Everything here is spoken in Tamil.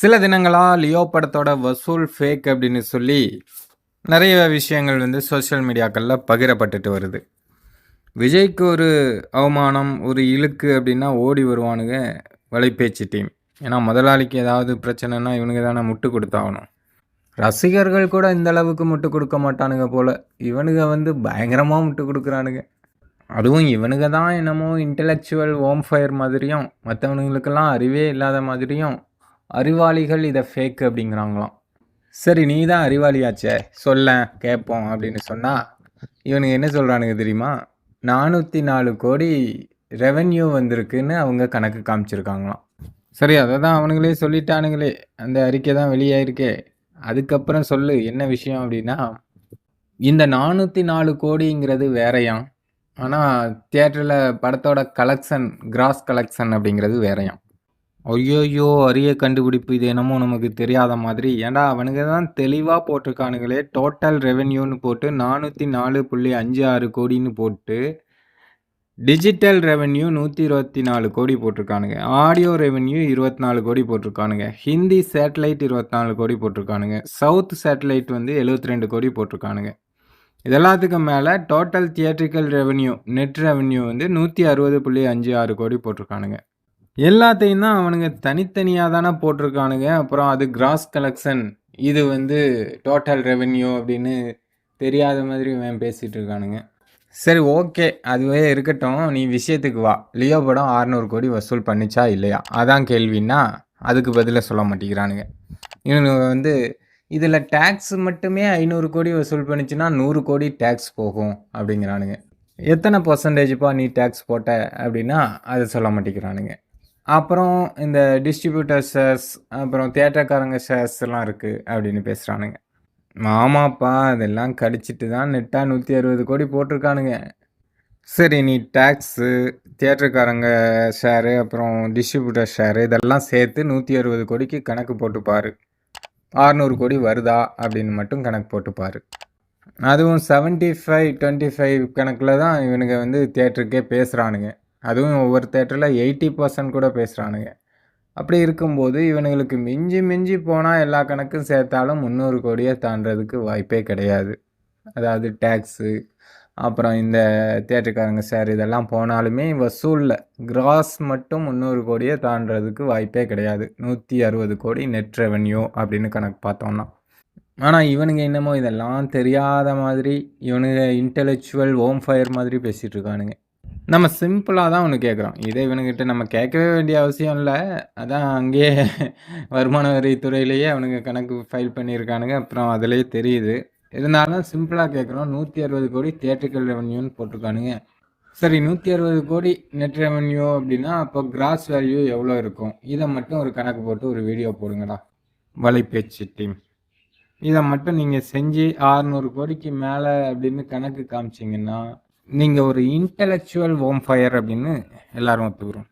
சில தினங்களாக லியோ படத்தோட வசூல் ஃபேக் அப்படின்னு சொல்லி நிறைய விஷயங்கள் வந்து சோஷியல் மீடியாக்களில் பகிரப்பட்டுட்டு வருது. விஜய்க்கு ஒரு அவமானம் ஒரு இழுக்கு அப்படின்னா ஓடி வருவானுங்க வலைபேச்சு டீம். ஏன்னா முதலாளிக்கு ஏதாவது பிரச்சனைனா இவனுங்க தானே முட்டு கொடுத்தாகணும். ரசிகர்கள் கூட இந்த அளவுக்கு முட்டு கொடுக்க மாட்டானுங்க போல். இவனுங்க வந்து பயங்கரமாக முட்டு கொடுக்குறானுங்க. அதுவும் இவனுங்க தான் என்னமோ இன்டலெக்சுவல் ஓம் ஃபயர் மாதிரியும் மற்றவனுங்களுக்கெல்லாம் அறிவே இல்லாத மாதிரியும் அறிவாளிகள் இதை ஃபேக்கு அப்படிங்கிறாங்களாம். சரி நீ தான் அறிவாளியாச்சே சொல்ல கேட்போம் அப்படின்னு சொன்னால் இவனுங்க என்ன சொல்கிறானுங்க தெரியுமா? நானூற்றி நாலு கோடி ரெவென்யூ வந்திருக்குன்னு அவங்க கணக்கு காமிச்சிருக்காங்களாம். சரி அதை தான் அவனுங்களே சொல்லிட்டானுங்களே அந்த அறிக்கை தான் வெளியாயிருக்கே. அதுக்கப்புறம் சொல்லு என்ன விஷயம் அப்படின்னா இந்த நானூற்றி நாலு கோடிங்கிறது வேறையாம். ஆனால் தியேட்டரில் படத்தோட கலெக்ஷன் கிராஸ் கலெக்ஷன் அப்படிங்கிறது வேறையாம். ஐயோயோ அரிய கண்டுபிடிப்பு இது என்னமோ நமக்கு தெரியாத மாதிரி. ஏன்டா அவனுங்க தான் தெளிவாக போட்டிருக்கானுங்களே. டோட்டல் ரெவென்யூன்னு போட்டு நானூற்றி நாலு புள்ளி அஞ்சு ஆறு கோடின்னு போட்டு டிஜிட்டல் ரெவென்யூ நூற்றி இருபத்தி நாலு கோடி போட்டிருக்கானுங்க. ஆடியோ ரெவென்யூ இருபத்தி நாலு கோடி போட்டிருக்கானுங்க. ஹிந்தி சேட்டலைட் இருபத்தி நாலு கோடி போட்டிருக்கானுங்க. சவுத் சேட்டலைட் வந்து எழுபத்தி ரெண்டு கோடி போட்டிருக்கானுங்க. இதெல்லாத்துக்கும் மேலே total theatrical revenue net revenue வந்து நூற்றி அறுபது புள்ளி அஞ்சு ஆறு கோடி போட்டிருக்கானுங்க. எல்லாத்தையும் தான் அவனுங்க தனித்தனியாக தானே போட்டிருக்கானுங்க. அப்புறம் அது கிராஸ் கலெக்ஷன் இது வந்து டோட்டல் ரெவென்யூ அப்படின்னு தெரியாத மாதிரி இவன் பேசிகிட்டு இருக்கானுங்க. சரி ஓகே அதுவே இருக்கட்டும். நீ விஷயத்துக்கு வா. லியோ படம் ஆறுநூறு கோடி வசூல் பண்ணிச்சா இல்லையா? அதான் கேள்வின்னா அதுக்கு பதிலாக சொல்ல மாட்டேங்கிறானுங்க. இவனுங்க வந்து இதில் டேக்ஸ் மட்டுமே ஐநூறு கோடி வசூல் பண்ணிச்சுன்னா நூறு கோடி டேக்ஸ் போகும் அப்படிங்கிறானுங்க. எத்தனை பர்சன்டேஜ்ப்பா நீ டேக்ஸ் போட்ட அப்படின்னா அதை சொல்ல மாட்டேங்கிறானுங்க. அப்புறம் இந்த டிஸ்ட்ரிபியூட்டர் ஷேர்ஸ் அப்புறம் தேட்டர்காரங்க ஷேர்ஸ்லாம் இருக்குது அப்படின்னு பேசுகிறானுங்க மாமாப்பா அதெல்லாம் கடிச்சிட்டு தான் நெட்டாக நூற்றி அறுபது கோடி போட்டிருக்கானுங்க. சரி நீ டேக்ஸு தேட்டருக்காரங்க ஷேரு அப்புறம் டிஸ்ட்ரிபியூட்டர் ஷேரு இதெல்லாம் சேர்த்து நூற்றி அறுபது கோடிக்கு கணக்கு போட்டுப்பார் ஆறுநூறு கோடி வருதா அப்படின்னு மட்டும் கணக்கு போட்டுப்பார் அதுவும் செவன்ட்டி ஃபைவ் டுவெண்ட்டி ஃபைவ் கணக்கில் தான் இவனுங்க வந்து தேட்டருக்கே பேசுகிறானுங்க அதுவும் ஒவ்வொரு தேட்டரில் எயிட்டி பர்சன்ட் கூட பேசுகிறானுங்க அப்படி இருக்கும்போது இவனுங்களுக்கு மிஞ்சி மிஞ்சி போனால் எல்லா கணக்கும் சேர்த்தாலும் முந்நூறு கோடியை தாண்டதுக்கு வாய்ப்பே கிடையாது. அதாவது டேக்ஸு அப்புறம் இந்த தேட்டருக்காரங்க சார் இதெல்லாம் போனாலுமே வசூலில். கிராஸ் மட்டும் முந்நூறு கோடியை தாண்டதுக்கு வாய்ப்பே கிடையாது. நூற்றி அறுபது கோடி நெட் ரெவன்யூ அப்படின்னு கணக்கு பார்த்தோம்னா. ஆனால் இவனுங்க என்னமோ இதெல்லாம் தெரியாத மாதிரி இவனுங்க இன்டெலெக்சுவல் ஓம் ஃபயர் மாதிரி பேசிகிட்டு இருக்கானுங்க. நம்ம சிம்பிளாக தான் ஒன்று கேட்குறோம் இதே இவனுங்கிட்ட நம்ம கேட்கவே வேண்டிய அவசியம் இல்லை. அதான் அங்கேயே வருமான வரித்துறையிலேயே அவனுங்க கணக்கு ஃபைல் பண்ணியிருக்கானுங்க. அப்புறம் அதிலே தெரியுது. இருந்தாலும் சிம்பிளாக கேட்குறோம் நூற்றி அறுபது கோடி தியேட்டர்கள் ரெவன்யூன்னு போட்டிருக்கானுங்க. சரி நூற்றி அறுபது கோடி நெட் ரெவன்யூ அப்படின்னா அப்போ கிராஸ் வேல்யூ எவ்வளோ இருக்கும்? இதை மட்டும் ஒரு கணக்கு போட்டு ஒரு வீடியோ போடுங்கடா. வலைப்பேச்சு டீம் இதை மட்டும் நீங்கள் செஞ்சு ஆறுநூறு கோடிக்கு மேலே அப்படின்னு கணக்கு காமிச்சிங்கன்னா நீங்கள் ஒரு இன்டலெக்சுவல் ஓம் ஃபயர் அப்படின்னு எல்லாரும் ஒத்துக்கிறோம்.